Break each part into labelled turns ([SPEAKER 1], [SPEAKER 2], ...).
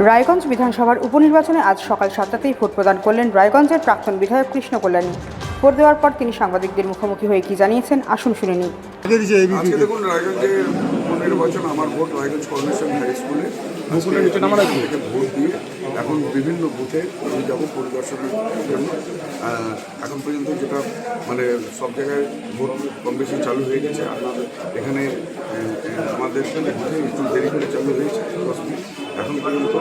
[SPEAKER 1] রায়গঞ্জ বিধানসভার উপনির্বাচনে আজ সকাল সাতটাতেই ভোট প্রদান করলেন রায়গঞ্জের প্রাক্তন বিধায়ক কৃষ্ণ কল্যাণী ভোট দেওয়ার পর তিনি সাংবাদিকদের মুখোমুখি হয়ে কি জানিয়েছেন আসুন শুনে নিই।
[SPEAKER 2] আজকে দেখুন রায়গঞ্জের উপনির্বাচন আমার ভোট রায়গঞ্জ কর্নেশন হাই স্কুলে। স্কুলের নিচে নামার থেকে ভোট দিয়ে এখন বিভিন্ন বুথে আমি যাব পরিদর্শনের জন্য। এখন পর্যন্ত যেটা মানে সব জায়গায় ভোট কম বেশি চালু হয়ে গেছে। আপনাদের এখানে আমাদের বুথে একটু দেরি করে চালু হয়েছে দশ মিনিট। এখন পর্যন্ত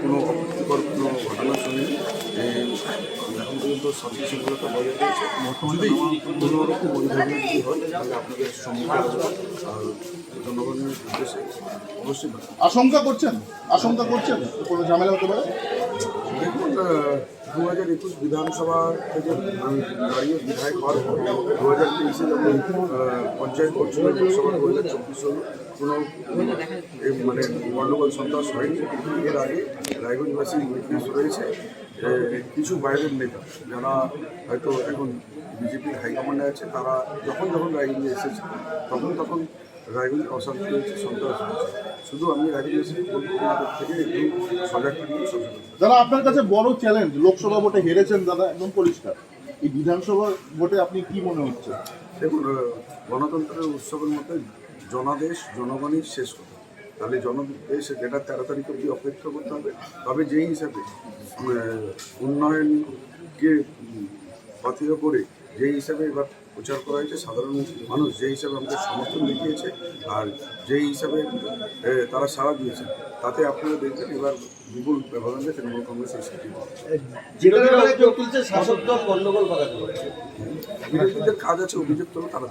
[SPEAKER 2] কোনো অপ্রীতিকর কোনো ঘটনা শুনিনি। এখন পর্যন্ত শান্তি বজায় রয়েছে যদি কোনো রকম অভিযোগ হয় তাহলে আপনাদের সম্মুখে আর জনগণের উদ্দেশ্যে অবশ্যই
[SPEAKER 3] আশঙ্কা করছেন? আশঙ্কা করছেন? কোনো ঝামেলা হতে পারে?
[SPEAKER 2] দেখুন দু হাজার একুশ বিধানসভা থেকে দাঁড়িয়ে বিধায়ক হওয়ার পর দু হাজার তেইশে যখন পঞ্চায়েত করছিল লোকসভা দু হাজার চব্বিশ হল, কোনো মানে গণ্ডগোল সন্ত্রাস হয়নি এর আগে রায়গঞ্জবাসী উইটনেস রয়েছে কিছু বাইরের নেতা, যারা হয়তো এখন বিজেপির হাইকমান্ডে আছে, তারা যখন যখন রায়গঞ্জে এসেছে, তখন তখন রায়গঞ্জ অশান্তি হয়েছে, সন্ত্রাস হয়েছে শুধু আমি রায়গঞ্জে থেকে একটু সজাগ থাকবেন।
[SPEAKER 3] দাদা, আপনার কাছে বড় চ্যালেঞ্জ লোকসভা ভোটে হেরেছেন দাদা, একদম পরিষ্কার। এই বিধানসভা ভোটে আপনি কি মনে হচ্ছে?
[SPEAKER 2] দেখুন গণতন্ত্রের উৎসবের মধ্যে জনাদেশ জনগণের শেষ কথা। তাহলে জনদেশ যেটা তেরো তারিখ অব্দি অপেক্ষা করতে হবে, তবে যেই হিসাবে উন্নয়নকে পাথেয় করে যেই হিসাবে এবার প্রচার করা হয়েছে সাধারণ মানুষ যে হিসাবে আমাদের সমর্থন দেখিয়েছে আর যে হিসাবে তারা সাড়া দিয়েছে তাতে আপনারা দেখবেন এবার বিপুল ব্যবধানে তৃণমূল কংগ্রেস এই সিটি
[SPEAKER 4] বিরোধীরা অভিযোগ তুলছে শাসক দল গন্ডগোল করা পারে
[SPEAKER 2] বিরোধীদের কাজ আছে অভিযোগ তোলো তারা